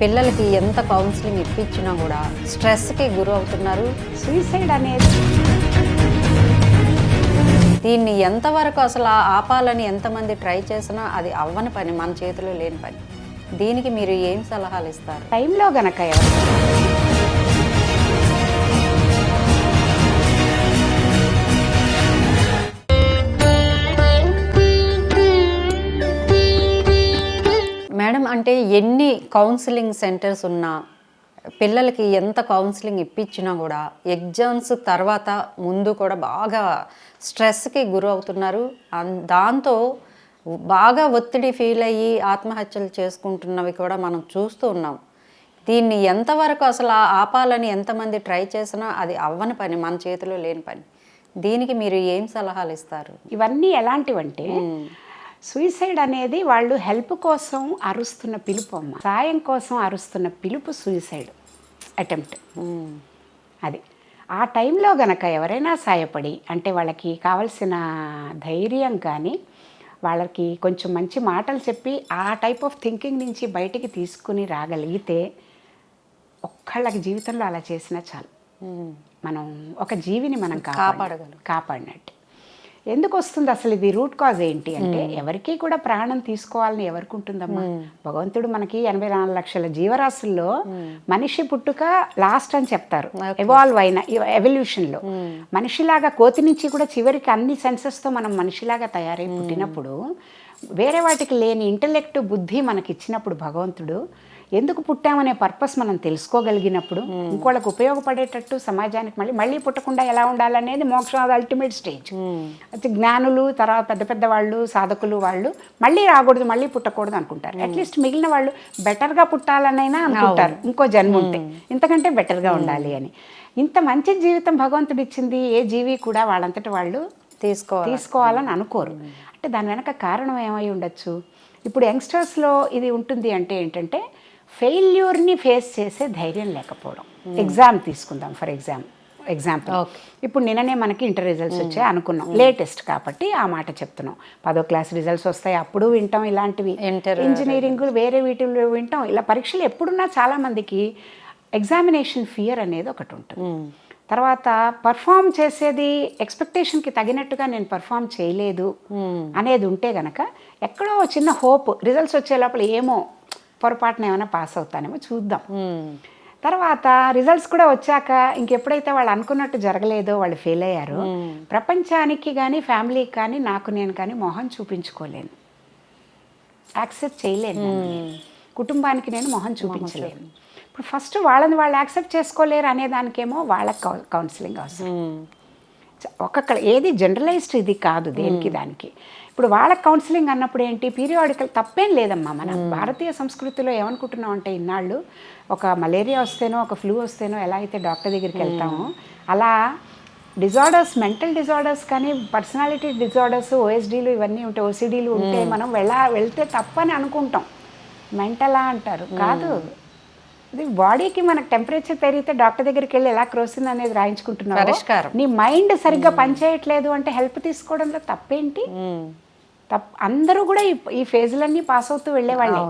పిల్లలకి ఎంత కౌన్సిలింగ్ ఇప్పించినా కూడా స్ట్రెస్కి గురి అవుతున్నారు. సూసైడ్ అనేది దీన్ని ఎంతవరకు అసలు ఆపాలని ఎంతమంది ట్రై చేసినా అది అవ్వని పని మన చేతిలో లేని పని. దీనికి మీరు ఏం సలహాలు ఇస్తారు? టైంలో గనక ఎవరు ఎన్ని కౌన్సిలింగ్ సెంటర్స్ ఉన్నా పిల్లలకి ఎంత కౌన్సిలింగ్ ఇప్పించినా కూడా ఎగ్జామ్స్ తర్వాత ముందు కూడా బాగా స్ట్రెస్కి గురవుతున్నారు. దాంతో బాగా ఒత్తిడి ఫీల్ అయ్యి ఆత్మహత్యలు చేసుకుంటున్నవి కూడా మనం చూస్తూ ఉన్నాం. దీన్ని ఎంతవరకు అసలు ఆపాలని ఎంతమంది ట్రై చేసినా అది అవ్వని పని మన చేతిలో లేని పని. దీనికి మీరు ఏం సలహాలు ఇస్తారు? ఇవన్నీ ఎలాంటివంటే సూసైడ్ అనేది వాళ్ళు హెల్ప్ కోసం అరుస్తున్న పిలుపు అమ్మ సాయం కోసం అరుస్తున్న పిలుపు సూసైడ్ అటెంప్ట్ మ్మ్. అది ఆ టైంలో గనక ఎవరైనా సాయపడి అంటే వాళ్ళకి కావలసిన ధైర్యం కానీ వాళ్ళకి కొంచెం మంచి మాటలు చెప్పి ఆ టైప్ ఆఫ్ థింకింగ్ నుంచి బయటికి తీసుకుని రాగలిగితే ఒక్కళ్ళకి జీవితంలో అలా చేసినా చాలు మ్మ్. మనం ఒక జీవిని మనం కాపాడ కాపాడగలం. కాపాడినట్టు ఎందుకు వస్తుంది అసలు ఇది రూట్ కాజ్ ఏంటి అంటే ఎవరికి కూడా ప్రాణం తీసుకోవాలని ఎవరికి ఉంటుందమ్మా? భగవంతుడు మనకి ఎనభై నాలుగు లక్షల జీవరాశుల్లో మనిషి పుట్టుక లాస్ట్ అని చెప్తారు. ఎవాల్వ్ అయిన ఎవల్యూషన్లో మనిషిలాగా కోతి నుంచి కూడా చివరికి అన్ని సెన్సెస్తో మనం మనిషిలాగా తయారై పుట్టినప్పుడు వేరే వాటికి లేని ఇంటలెక్ట్ బుద్ధి మనకి ఇచ్చినప్పుడు భగవంతుడు ఎందుకు పుట్టామనే పర్పస్ మనం తెలుసుకోగలిగినప్పుడు ఇంకోళ్ళకి ఉపయోగపడేటట్టు సమాజానికి మళ్ళీ మళ్ళీ పుట్టకుండా ఎలా ఉండాలనేది మోక్షం అది అల్టిమేట్ స్టేజ్ అయితే జ్ఞానులు తర్వాత పెద్ద పెద్ద వాళ్ళు సాధకులు వాళ్ళు మళ్ళీ రాకూడదు మళ్ళీ పుట్టకూడదు అనుకుంటారు. అట్లీస్ట్ మిగిలిన వాళ్ళు బెటర్గా పుట్టాలనైనా అనుకుంటారు. ఇంకో జన్మ ఉంటే. ఇంతకంటే బెటర్గా ఉండాలి అని. ఇంత మంచి జీవితం భగవంతుడు ఇచ్చింది ఏ జీవి కూడా వాళ్ళంతటి వాళ్ళు తీసుకోవాలి తీసుకోవాలని అనుకోరు. అంటే దాని వెనక కారణం ఏమై ఉండొచ్చు? ఇప్పుడు యంగ్స్టర్స్లో ఇది ఉంటుంది అంటే ఏంటంటే ఫెయిల్యూర్ని ఫేస్ చేసే ధైర్యం లేకపోవడం. ఎగ్జామ్ తీసుకుందాం ఫర్ ఎగ్జామ్ ఎగ్జాంపుల్. ఇప్పుడు నిన్ననే మనకి ఇంటర్ రిజల్ట్స్ వచ్చాయి అనుకున్నాం. లేటెస్ట్ కాబట్టి ఆ మాట చెప్తున్నాం. పదో క్లాస్ రిజల్ట్స్ వస్తాయి అప్పుడు వింటాం ఇలాంటివి. ఇంజనీరింగ్ వేరే వీటిల్లో వింటాం. ఇలా పరీక్షలు ఎప్పుడున్నా చాలా మందికి ఎగ్జామినేషన్ ఫియర్ అనేది ఒకటి ఉంటుంది. తర్వాత పర్ఫామ్ చేసేది ఎక్స్పెక్టేషన్కి తగినట్టుగా నేను పర్ఫామ్ చేయలేదు. అనేది ఉంటే గనక ఎక్కడో చిన్న హోప్ రిజల్ట్స్ వచ్చే లోపల ఏమో పొరపాటున ఏమైనా పాస్ అవుతానేమో చూద్దాం. తర్వాత రిజల్ట్స్ కూడా వచ్చాక ఇంకెప్పుడైతే వాళ్ళు అనుకున్నట్టు జరగలేదో వాళ్ళు ఫెయిల్ అయ్యారో ప్రపంచానికి కానీ ఫ్యామిలీకి కానీ నాకు నేను కానీ మొహం చూపించుకోలేను. యాక్సెప్ట్ చేయలేను. కుటుంబానికి నేను మొహం చూపించలేను. ఇప్పుడు ఫస్ట్ వాళ్ళని వాళ్ళు యాక్సెప్ట్ చేసుకోలేరు అనే దానికేమో వాళ్ళకి కౌన్సిలింగ్ అవసరం. ఒక్కొక్క ఏది జనరలైజ్డ్ ఇది కాదు దేనికి దానికి. ఇప్పుడు వాళ్ళకి కౌన్సిలింగ్ అన్నప్పుడు ఏంటి? పీరియాడికల్ తప్పేం లేదమ్మా మన భారతీయ సంస్కృతిలో ఏమనుకుంటున్నాం అంటే ఇన్నాళ్ళు ఒక మలేరియా వస్తేనో ఒక ఫ్లూ వస్తేనో ఎలా అయితే డాక్టర్ దగ్గరికి వెళ్తామో అలా డిజార్డర్స్ మెంటల్ డిజార్డర్స్ కానీ పర్సనాలిటీ డిజార్డర్స్ ఓఎస్డీలు ఇవన్నీ ఉంటాయి ఓసిడీలు ఉంటే మనం వెళ్ళ వెళ్తే తప్పని అనుకుంటాం. మెంటలా అంటారు. కాదు. ఇది బాడీకి మనకు టెంపరేచర్ పెరిగితే డాక్టర్ దగ్గరికి వెళ్ళి ఎలా క్రోసింది అనేది రాయించుకుంటున్నావు పరిష్కారం. నీ మైండ్ సరిగ్గా పనిచేయట్లేదు అంటే హెల్ప్ తీసుకోవడంలో తప్పేంటి మ్మ్. తప్ అందరూ కూడా ఈ ఈ ఫేజ్లన్నీ పాస్ అవుతూ వెళ్ళేవాళ్ళే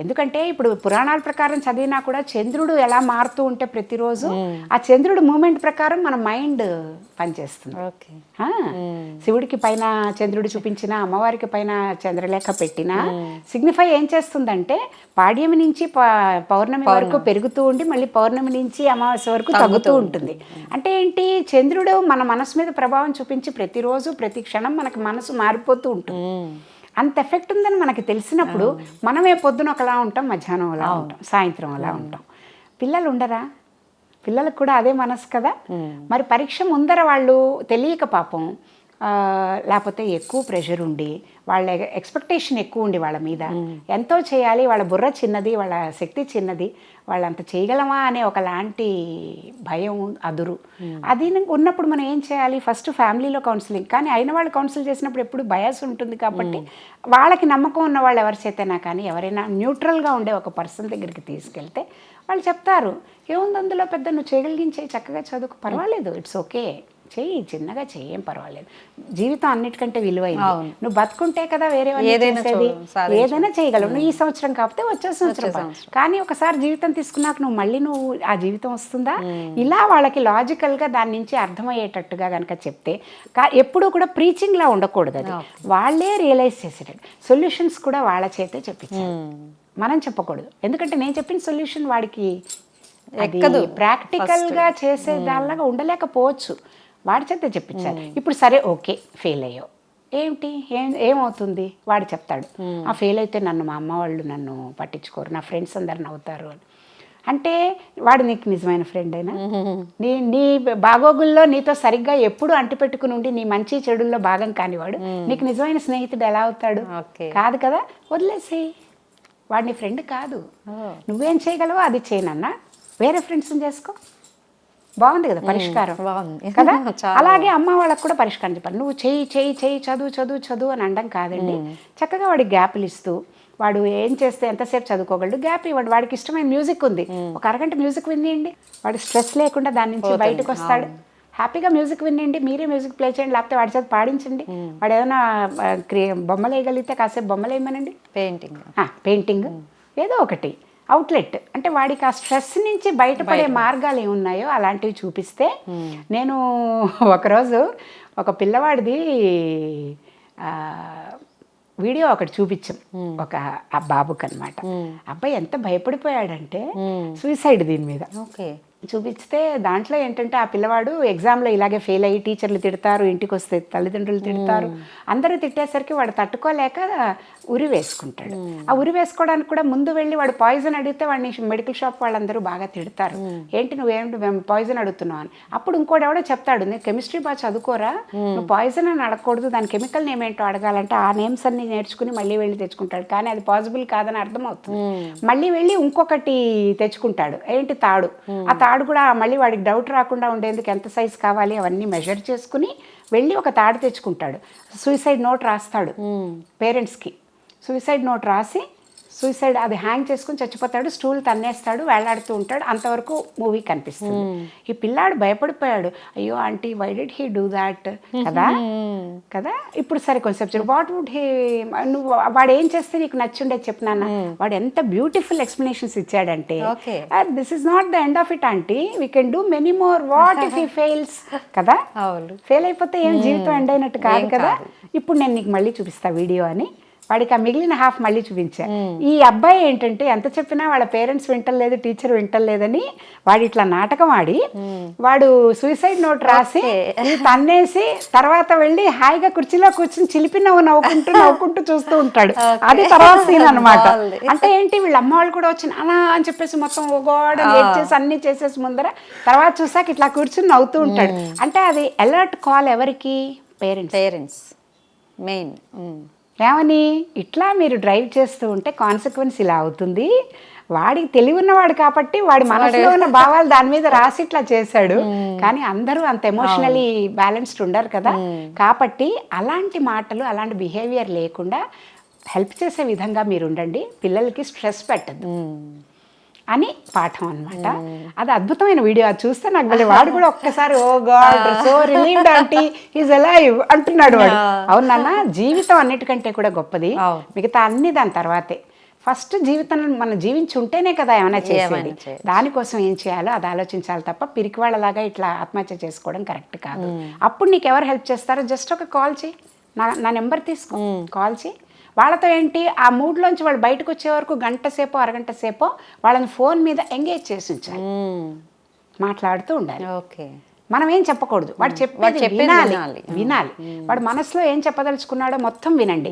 ఎందుకంటే ఇప్పుడు పురాణాల ప్రకారం చదివినా కూడా చంద్రుడు ఎలా మారుతూ ఉంటే ప్రతిరోజు ఆ చంద్రుడు మూమెంట్ ప్రకారం మన మైండ్ పనిచేస్తుంది. శివుడికి పైన చంద్రుడు చూపించిన అమ్మవారికి పైన చంద్రలేఖ పెట్టిన సిగ్నిఫై ఏం చేస్తుందంటే పాడ్యమి నుంచి పౌర్ణమి వరకు పెరుగుతూ ఉండి మళ్ళీ పౌర్ణమి నుంచి అమావాస్య వరకు తగ్గుతూ ఉంటుంది. అంటే ఏంటి? చంద్రుడు మన మనసు మీద ప్రభావం చూపించి ప్రతిరోజు ప్రతి క్షణం మనకి మనసు మారిపోతూ ఉంటుంది. అంత ఎఫెక్ట్ ఉందని మనకి తెలిసినప్పుడు మనమే పొద్దున ఒకలా ఉంటాం మధ్యాహ్నం అలా ఉంటాం సాయంత్రం అలా ఉంటాం. పిల్లలు ఉండరా? పిల్లలకు కూడా అదే మనసు కదా? మరి పరీక్ష ముందర వాళ్ళు తెలియక పాపం లేకపోతే ఎక్కువ ప్రెషర్ ఉండి వాళ్ళ ఎక్స్పెక్టేషన్ ఎక్కువ ఉండి వాళ్ళ మీద. ఎంతో చేయాలి వాళ్ళ బుర్ర చిన్నది వాళ్ళ శక్తి చిన్నది వాళ్ళంత చేయగలమా అనే ఒకలాంటి భయం అదురు. అది ఉన్నప్పుడు మనం ఏం చేయాలి? ఫస్ట్ ఫ్యామిలీలో కౌన్సిలింగ్ కానీ అయిన వాళ్ళు కౌన్సిల్ చేసినప్పుడు ఎప్పుడు బయాస్ ఉంటుంది కాబట్టి వాళ్ళకి నమ్మకం ఉన్న వాళ్ళు ఎవరి చేతైనా కానీ ఎవరైనా న్యూట్రల్గా ఉండే ఒక పర్సన్ దగ్గరికి తీసుకెళ్తే వాళ్ళు చెప్తారు. ఏముంది అందులో పెద్ద? నువ్వు చేయగలిగించే చక్కగా చదువుకు. పర్వాలేదు ఇట్స్ ఓకే చెయ్యి చిన్నగా చెయ్యి పర్వాలేదు. జీవితం అన్నిటికంటే విలువైంది. నువ్వు బతుకుంటే కదా వేరే వాళ్ళు ఏదైనా. ఏదైనా చేయగలవు. నువ్వు ఈ సంవత్సరం కాకపోతే వచ్చే సంవత్సరం. కానీ ఒకసారి జీవితం తీసుకున్నాక నువ్వు మళ్ళీ నువ్వు ఆ జీవితం వస్తుందా? ఇలా వాళ్ళకి లాజికల్గా దాని నుంచి అర్థమయ్యేటట్టుగా కనుక చెప్తే ఎప్పుడూ కూడా ప్రీచింగ్ లా ఉండకూడదు అది. వాళ్ళే రియలైజ్ చేసేటట్టు. సొల్యూషన్స్ కూడా వాళ్ళ చేతే చెప్పించాలి మనం చెప్పకూడదు. ఎందుకంటే నేను చెప్పిన సొల్యూషన్ వాడికి ఎక్కదు. ప్రాక్టికల్గా చేసే దానిలాగా ఉండలేకపోవచ్చు. వాడి చేత చెప్పించాలి. ఇప్పుడు సరే ఓకే ఫెయిల్ అయ్యో ఏంటి ఏం ఏమవుతుంది? వాడు చెప్తాడు. ఆ ఫెయిల్ అయితే నన్ను మా అమ్మ వాళ్ళు నన్ను పట్టించుకోరు. నా ఫ్రెండ్స్ అందరు నవ్వుతారు అని. అంటే వాడు నీకు నిజమైన ఫ్రెండ్ అయినా? నీ నీ బాగోగుల్లో నీతో సరిగ్గా ఎప్పుడు అంటిపెట్టుకుని ఉండి నీ మంచి చెడుల్లో భాగం కానివాడు నీకు నిజమైన స్నేహితుడు ఎలా అవుతాడు? ఓకే. కాదు కదా? వదిలేసేయి. వాడు నీ ఫ్రెండ్ కాదు నువ్వేం చేయగలవో అది చేయనన్నా వేరే ఫ్రెండ్స్ని చేసుకో. బాగుంది కదా పరిష్కారం. బాగుంది. కదా? అలాగే అమ్మ వాళ్ళకు కూడా పరిష్కారం చెప్పాలి. నువ్వు చెయ్యి చెయ్యి చెయ్యి చదువు చదువు చదువు అని అనడం కాదండి. చక్కగా వాడికి గ్యాప్లు ఇస్తూ వాడు ఏం చేస్తే ఎంతసేపు చదువుకోగలడు గ్యాప్ ఇవ్వండి. వాడికి ఇష్టమైన మ్యూజిక్ ఉంది. ఒక అరగంట మ్యూజిక్ వినియండి. వాడు స్ట్రెస్ లేకుండా దాని నుంచి బయటకు వస్తాడు. హ్యాపీగా మ్యూజిక్ వినండి మీరే మ్యూజిక్ ప్లే చేయండి. లేకపోతే వాడి చేత పాడించండి. వాడు ఏదైనా క్రియ బొమ్మలు వేయగలిగితే కాసేపు బొమ్మలు వేయమనండి. పెయింటింగ్. పెయింటింగ్. ఏదో ఒకటి. అవుట్లెట్ అంటే వాడికి ఆ స్ట్రెస్ నుంచి బయటపడే మార్గాలు ఏమున్నాయో అలాంటివి చూపిస్తే నేను ఒకరోజు ఒక పిల్లవాడిది వీడియో ఒకటి చూపించాం. ఒక ఆ బాబుకి అనమాట అబ్బాయి ఎంత భయపడిపోయాడంటే సూసైడ్ దీని మీద. ఓకే చూపిస్తే దాంట్లో ఏంటంటే ఆ పిల్లవాడు ఎగ్జామ్లో ఇలాగే ఫెయిల్ అయ్యి టీచర్లు తిడతారు ఇంటికి వస్తే తల్లిదండ్రులు తిడతారు. అందరూ తిట్టేసరికి వాడు తట్టుకోలేక ఉరి వేసుకుంటాడు. ఆ ఉరి వేసుకోవడానికి కూడా ముందు వెళ్ళి వాడు పాయిజన్ అడిగితే వాడిని మెడికల్ షాప్ వాళ్ళందరూ బాగా తిడతారు. ఏంటి నువ్వేంటి మేము పాయిజన్ అడుగుతున్నావు అని. అప్పుడు ఇంకోటి ఎవడో చెప్తాడు నేను కెమిస్ట్రీ బాగా చదువుకోరా? నువ్వు పాయిజన్ అని అడగకూడదు దాని కెమికల్ నేమ్ ఏంటో అడగాలంటే ఆ నేమ్స్ అన్ని నేర్చుకుని మళ్ళీ వెళ్ళి తెచ్చుకుంటాడు. కానీ అది పాసిబుల్ కాదని అర్థమవుతుంది. మళ్ళీ వెళ్ళి ఇంకొకటి తెచ్చుకుంటాడు. ఏంటి తాడు? ఆ తాడు కూడా మళ్ళీ వాడికి డౌట్ రాకుండా ఉండేందుకు ఎంత సైజ్ కావాలి అవన్నీ మెజర్ చేసుకుని వెళ్ళి ఒక తాడు తెచ్చుకుంటాడు. సూసైడ్ నోట్ రాస్తాడు పేరెంట్స్కి సూసైడ్ నోట్ రాసి సూసైడ్ అది హ్యాంగ్ చేసుకుని చచ్చిపోతాడు స్టూల్ తన్నేస్తాడు వేలాడుతూ ఉంటాడు అంతవరకు మూవీ కనిపిస్తుంది. ఈ పిల్లాడు భయపడిపోయాడు. అయ్యో aunty why did he do that కదా? కదా? ఇప్పుడు సరే కొంచెం వాట్ వుడ్ హీ నువ్వు వాడు ఏం చేస్తే నీకు నచ్చుండే చెప్పు నాన్న. వాడు ఎంత బ్యూటిఫుల్ ఎక్స్ప్లెనేషన్స్ ఇచ్చాడంటే. This is not the end of it aunty we can do many more what if he fails కదా? ఫెయిల్ అయిపోతే ఏం జీవితం ఎండ్ అయినట్టు కదా? కాదు. ఇప్పుడు నేను నీకు మళ్ళీ చూపిస్తా వీడియో అని. వాడికి ఆ మిగిలిన హాఫ్ మళ్ళీ చూపించా. ఈ అబ్బాయి ఏంటంటే ఎంత చెప్పినా వాళ్ళ పేరెంట్స్ వింటలేదు టీచర్ వింటలేదని వాడు ఇట్లా నాటకం ఆడి వాడు సూసైడ్ నోట్ రాసి తన్నేసి తర్వాత వెళ్ళి హాయిగా కుర్చీలో కూర్చుని చిలిపి నవ్వు నవ్వుకుంటూ నవ్వుకుంటూ చూస్తూ ఉంటాడు. అది తర్వాత సీన్ అనమాట. అంటే ఏంటి వీళ్ళ అమ్మ వాళ్ళు కూడా వచ్చి నానా అని చెప్పేసి మొత్తం గోడ చేసి అన్ని చేసేసి ముందర తర్వాత చూసాక ఇట్లా కూర్చుని నవ్వుతూ ఉంటాడు. అంటే అది అలర్ట్ కాల్ ఎవరికి? పేరెంట్స్ పేరెంట్స్ మెయిన్ ఏమని? ఇట్లా మీరు డ్రైవ్ చేస్తూ ఉంటే కాన్సిక్వెన్స్ ఇలా అవుతుంది. వాడికి తెలివి ఉన్నవాడు కాబట్టి వాడి మనసులో ఉన్న భావాలు దాని మీద రాసి ఇట్లా చేశాడు. కానీ అందరూ అంత ఎమోషనలీ బ్యాలెన్స్డ్ ఉండరు కదా. కాబట్టి అలాంటి మాటలు అలాంటి బిహేవియర్ లేకుండా హెల్ప్ చేసే విధంగా మీరు ఉండండి. పిల్లలకి స్ట్రెస్ పెట్టద్దు అని పాఠం అన్నమాట. అది అద్భుతమైన వీడియో. అది చూస్తే నాకు మళ్ళీ వాడు కూడా ఒక్కసారి ఓ god so relieved aunty is alive అంటున్నాడు వాడు. అవునన్నా జీవితం అన్నిటికంటే కూడా గొప్పది. మిగతా అన్ని దాని తర్వాతే. ఫస్ట్ జీవితం మనం జీవించి ఉంటేనే కదా ఏమైనా చేసేది. దానికోసం ఏం చేయాలో అది ఆలోచించాలి తప్ప పిరికి వాళ్ళలాగా ఇట్లా ఆత్మహత్య చేసుకోవడం కరెక్ట్ కాదు. అప్పుడు నీకు ఎవరు హెల్ప్ చేస్తారో జస్ట్ ఒక కాల్ చేయి. నా నా నెంబర్ తీసుకో. కాల్ చేయి. వాళ్ళతో ఏంటి? ఆ మూడ్లోంచి వాళ్ళు బయటకు వచ్చే వరకు గంట సేపో అరగంట సేపో వాళ్ళని ఫోన్ మీద ఎంగేజ్ చేసి ఉంచాలి. మాట్లాడుతూ ఉండాలి. ఓకే. మనం ఏం చెప్పకూడదు. వాడు చెప్పేది వినాలి. వినాలి. వాడు మనసులో ఏం చెప్పదలుచుకున్నాడో మొత్తం వినండి.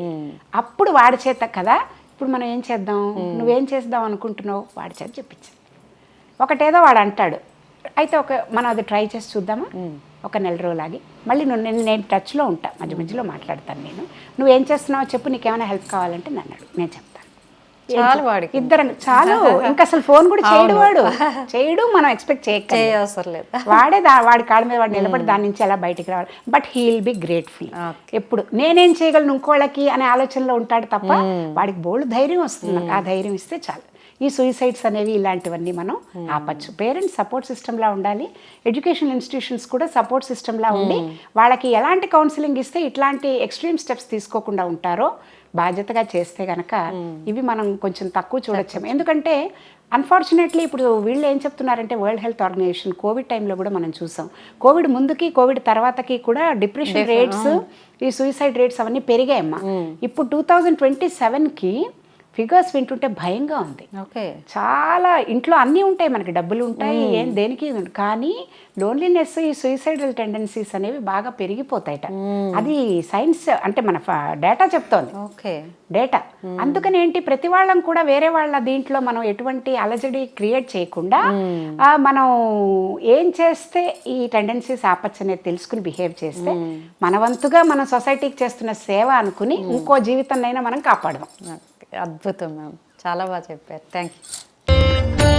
అప్పుడు వాడి చేత కదా ఇప్పుడు మనం ఏం చేద్దాం? నువ్వేం చేద్దాం అనుకుంటున్నావు? వాడి చేత చెప్పించాలి ఒకటేదో వాడు అంటాడు. అయితే ఒక మనం అది ట్రై చేసి చూద్దామా? ఒక నెల రోజులాగి. మళ్ళీ నువ్వు నేను నేను టచ్లో ఉంటా మధ్య మధ్యలో మాట్లాడతాను నేను. నువ్వేం చేస్తున్నావో చెప్పు నీకేమైనా హెల్ప్ కావాలంటే నన్ను అడుగు. నేను చెప్తాను. చాలు వాడికి. ఇద్దరం చాలు. ఇంకా అసలు ఫోన్ కూడా చేయడు వాడు. చేయడు మనం ఎక్స్పెక్ట్ చేయక చేయవసరం లేదు. వాడే దా వాడి కాళ్ళ మీద వాడు నిలబడి దాని నుంచి ఎలా బయటికి రావాలి. But he will be grateful ఎప్పుడు? నేనేం చేయగలను ఇంకోళ్ళకి అనే ఆలోచనలో ఉంటాడు తప్ప వాడికి బోల్డ్ ధైర్యం వస్తుంది. ఆ ధైర్యం ఇస్తే చాలు. ఈ సూసైడ్స్ అనేవి ఇలాంటివన్నీ మనం ఆపచ్చు. పేరెంట్స్ సపోర్ట్ సిస్టమ్లా ఉండాలి. ఎడ్యుకేషన్ ఇన్స్టిట్యూషన్స్ కూడా సపోర్ట్ సిస్టమ్లా ఉండి వాళ్ళకి ఎలాంటి కౌన్సిలింగ్ ఇస్తే ఇట్లాంటి ఎక్స్ట్రీమ్ స్టెప్స్ తీసుకోకుండా ఉంటారో బాధ్యతగా చేస్తే గనక ఇవి మనం కొంచెం తక్కువ చూడొచ్చాము ఎందుకంటే అన్ఫార్చునేట్లీ ఇప్పుడు వీళ్ళు ఏం చెప్తున్నారంటే వరల్డ్ హెల్త్ ఆర్గనైజేషన్ కోవిడ్ టైంలో కూడా మనం చూసాం. కోవిడ్ ముందుకి కోవిడ్ తర్వాతకి కూడా డిప్రెషన్ రేట్స్ ఈ సూసైడ్ రేట్స్ అవన్నీ పెరిగాయమ్మా. ఇప్పుడు టూ థౌజండ్ ట్వంటీ సెవెన్కి ఫిగర్స్ వింటుంటే భయంగా ఉంది. ఓకే. చాలా ఇంట్లో అన్నీ ఉంటాయి మనకి డబ్బులు ఉంటాయి ఏం దేనికి. కానీ లోన్లీనెస్ ఈ సూసైడల్ టెండెన్సీస్ అనేవి బాగా పెరిగిపోతాయట. అది సైన్స్ అంటే మన డేటా చెప్తోంది. ఓకే. డేటా అందుకని ఏంటి? ప్రతి వాళ్ళం కూడా వేరే వాళ్ళ దీంట్లో మనం ఎటువంటి అలజడి క్రియేట్ చేయకుండా మనం ఏం చేస్తే ఈ టెండెన్సీస్ ఆపచ్చు అనేది తెలుసుకుని బిహేవ్ చేస్తే మన వంతుగా మనం సొసైటీకి చేస్తున్న సేవ అనుకుని ఇంకో జీవితాన్నైనా మనం కాపాడదాం. అద్భుతం మ్యామ్ చాలా బాగా చెప్పారు థ్యాంక్ యూ